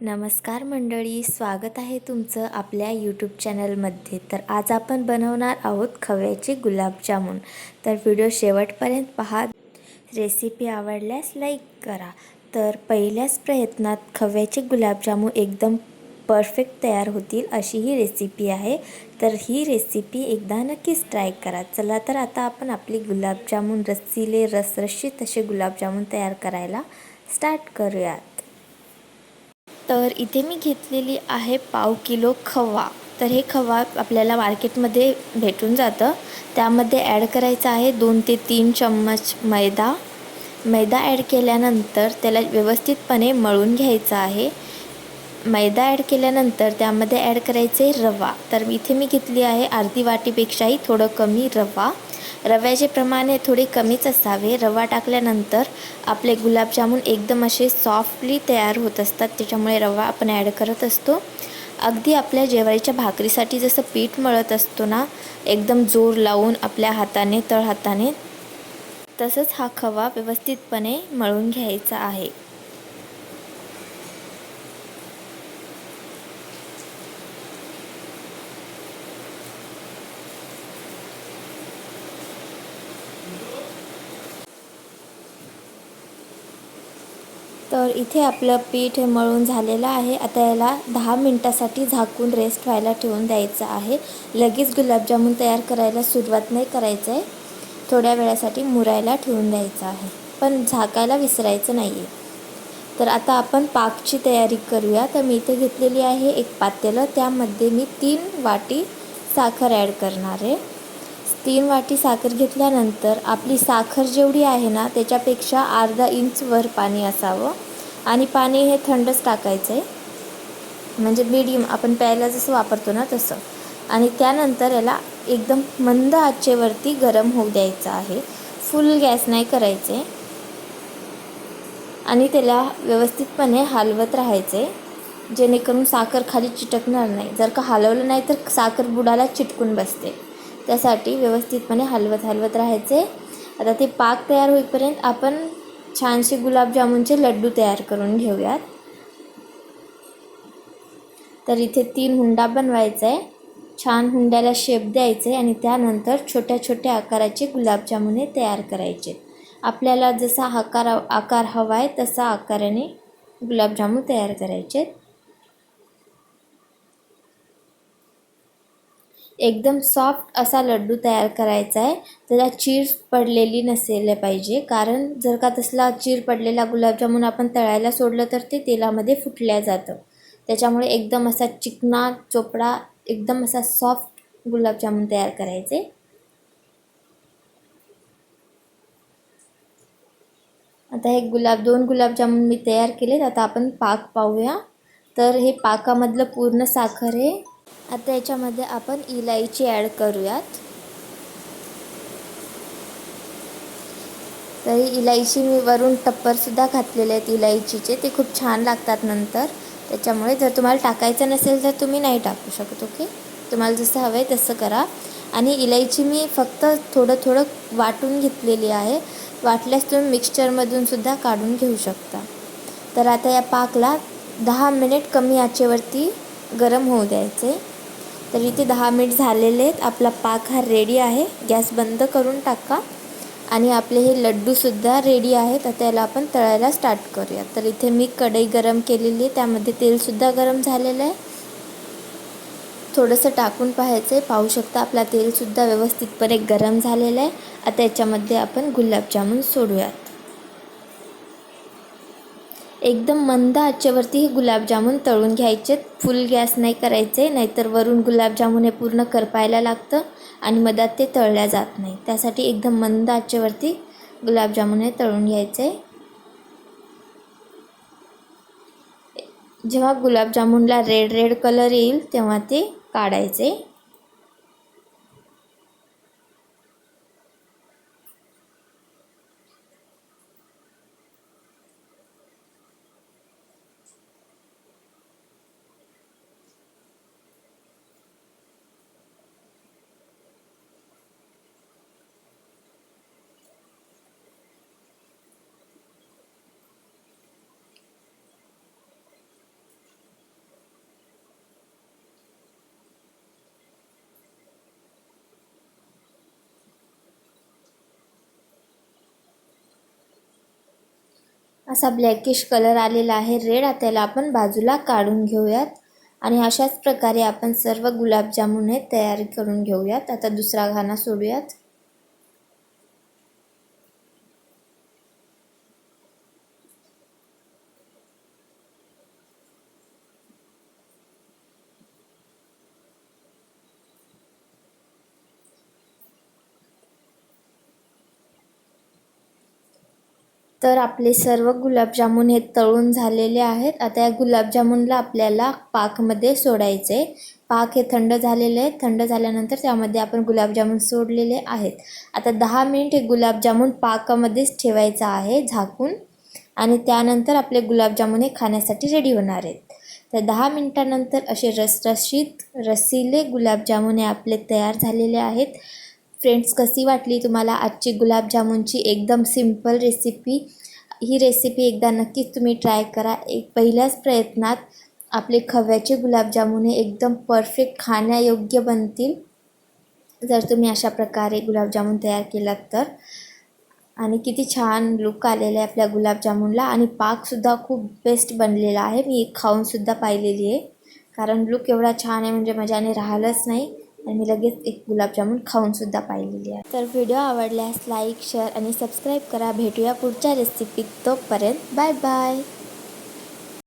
नमस्कार मंडळी स्वागत आहे तुमचं आपल्या यूट्यूब चॅनलमध्ये तर आज आपण बनवणार आहोत खव्याचे गुलाबजामुन तर व्हिडिओ शेवटपर्यंत पहा. रेसिपी आवडल्यास लाईक करा. तर पहिल्याच प्रयत्नात खव्याचे गुलाबजामुन एकदम परफेक्ट तयार होतील अशी ही रेसिपी आहे. तर ही रेसिपी एकदा नक्कीच ट्राय करा. चला तर आता आपण आपली गुलाबजामुन रस्सीले रसरशीत असे गुलाबजामुन तयार करायला स्टार्ट करूयात. तर इथे मी घेतलेली आहे पाव किलो खवा. तर हे खवा आपल्याला मार्केटमध्ये भेटून जातं. त्यामध्ये ॲड करायचं आहे दोन ते तीन चम्मच मैदा. मैदा ॲड केल्यानंतर त्याला व्यवस्थितपणे मळून घ्यायचं आहे. मैदा ॲड केल्यानंतर त्यामध्ये ॲड करायचे रवा. तर इथे मी घेतली आहे अर्धी वाटीपेक्षाही थोडं कमी रवा. रव्याचे प्रमाण हे थोडे कमीच असावे. रवा टाकल्यानंतर आपले गुलाबजामुन एकदम असे सॉफ्टली तयार होत असतात. त्याच्यामुळे रवा आपण ॲड करत असतो. अगदी आपल्या जेवारीच्या भाकरीसाठी जसं पीठ मळत असतो ना एकदम जोर लावून आपल्या हाताने तळहाताने तसंच हा खवा व्यवस्थितपणे मळून घ्यायचा आहे. तर इथे आपलं पीठ हे मळून झालेलं आहे. आता याला दहा मिनटासाठी झाकून रेस्ट व्हायला ठेवून द्यायचं आहे. लगेच गुलाबजामुन तयार करायला सुरुवात नाही करायचं आहे. थोड्या वेळासाठी मुरायला ठेवून द्यायचं आहे. पण झाकायला विसरायचं नाही आहे तर आता आपण पाकची तयारी करूया. तर मी इथे घेतलेली आहे एक पातेलं. त्यामध्ये मी तीन वाटी साखर ॲड करणार आहे. तीन वाटी साखर घेतल्यानंतर आपली साखर जेवढी आहे ना त्याच्यापेक्षा अर्धा इंच वर पाणी असावं. आणि पाणी हे थंडच टाकायचं आहे म्हणजे मीडियम आपण प्यायला जसं वापरतो ना तसं. आणि त्यानंतर याला एकदम मंद आचेवरती गरम होऊ द्यायचं आहे. फुल गॅस नाही करायचे. आणि त्याला व्यवस्थितपणे हलवत राहायचे. जेणेकरून साखर खाली चिटकणार नाही. जर का हलवलं नाही तर साखर बुडाला चिटकून बसते. त्यासाठी व्यवस्थितपणे हलवत हलवत राहायचे. आता ते पाक तयार होईपर्यंत आपण छानसे गुलाबजामुनचे लड्डू तयार करून घेऊयात. तर इथे तीन हुंडा बनवायचा आहे छान हुंड्याला शेप द्यायचे आणि त्यानंतर छोट्या छोट्या आकाराचे गुलाबजामुने तयार करायचे. आपल्याला जसा आकार आकार हवा आहे तसा आकाराने गुलाबजामुन तयार करायचे एकदम सॉफ्ट असा लड्डू तयार करायचा आहे. त्याला चीर पडलेली नसेल पाहिजे. कारण जर का तसला चीर पडलेला गुलाबजामुन आपण तळायला सोडलं तर ते तेलामध्ये फुटल्या जातं. त्याच्यामुळे एकदम असा चिकना चोपडा एकदम असा सॉफ्ट गुलाबजामुन तयार करायचे. आता हे गुलाब दोन गुलाबजामुन मी तयार केलेत. आता आपण पाक पाहूया. तर हे पाकामधलं पूर्ण साखर हे आता याच्यामध्ये आपण इलायची ॲड करूयात. तरी इलायची मी वरून टप्परसुद्धा घातलेले आहेत इलायचीचे. ते खूप छान लागतात नंतर. त्याच्यामुळे जर तुम्हाला टाकायचं नसेल तर तुम्ही नाही टाकू शकत ओके? तुम्हाला जसं हवं आहे तसं करा. आणि इलायची मी फक्त थोडं थोडं वाटून घेतलेली आहे. वाटल्यास तुम्ही मिक्सचरमधून सुद्धा काढून घेऊ शकता. तर आता या पाकला दहा मिनिट कमी आचेवरती गरम होऊ द्यायचे. तर इथे दहा मिनिट झालेले आहेत. आपला पाक हा रेडी आहे. गॅस बंद करून टाका. आणि आपले हे लड्डूसुद्धा रेडी आहेत. आता याला आपण तळायला स्टार्ट करूया. तर इथे मी कढई गरम केलेली आहे. त्यामध्ये तेलसुद्धा गरम झालेलं आहे. थोडंसं टाकून पाहायचं आहे. पाहू शकता आपला तेलसुद्धा व्यवस्थितपणे गरम झालेलं आहे. आता याच्यामध्ये आपण गुलाबजामुन सोडूयात. एकदम मंद आचेवरती हे गुलाबजामुन तळून घ्यायचे. फुल गॅस नाही करायचे नाहीतर वरून गुलाबजामुन हे पूर्ण करपायला लागतं आणि मधात ते तळल्या जात नाही. त्यासाठी एकदम मंद आचेवरती गुलाबजामुन हे तळून घ्यायचे. जेव्हा गुलाबजामुनला रेड रेड कलर येईल तेव्हा ते काढायचे. असा ब्लॅकिश कलर आलेला आहे. रेड त्याला आपण बाजूला काढून घेऊयात. आणि अशाच प्रकारे आपण सर्व गुलाबजामुन हे तयार करून घेऊयात. आता दुसरा घाणा सोडूयात. तर आपले सर्व गुलाबजामुन हे तळून झालेले आहेत. आता या गुलाबजामुनला आपल्याला पाकमध्ये सोडायचे पाक हे थंड झालेले आहे थंड झाल्यानंतर त्यामध्ये आपण गुलाबजामुन सोडलेले आहेत. आता दहा मिनिट हे गुलाबजामुन पाकामध्येच ठेवायचं आहे झाकून. आणि त्यानंतर आपले गुलाबजामुन हे खाण्यासाठी रेडी होणार आहेत. तर दहा मिनटानंतर असे रसरशीत रसिले गुलाबजामुन हे आपले तयार झालेले आहेत. फ्रेंड्स कशी वाटली तुम्हाला आजची गुलाबजामुनची एकदम सिंपल रेसिपी ही रेसिपी एकदा नक्कीच तुम्ही ट्राय करा. एक पहिल्याच प्रयत्नात आपले खव्याचे गुलाबजामुन हे एकदम परफेक्ट खाण्यायोग्य बनतील. जर तुम्ही अशा प्रकारे गुलाबजामुन तयार केलात तर. आणि किती छान लुक आलेला आहे आपल्या गुलाबजामुनला. आणि पाकसुद्धा खूप बेस्ट बनलेला आहे. मी खाऊनसुद्धा पाहिलेली आहे. कारण लुक एवढा छान आहे म्हणजे मजाने राहिलंच नाही. आणि मी लगेच एक गुलाबजामुन खाऊनसुद्धा पाहिलेली आहे. तर व्हिडिओ आवडल्यास लाईक शेअर आणि सबस्क्राईब करा. भेटूया पुढच्या रेसिपीत तोपर्यंत. Bye bye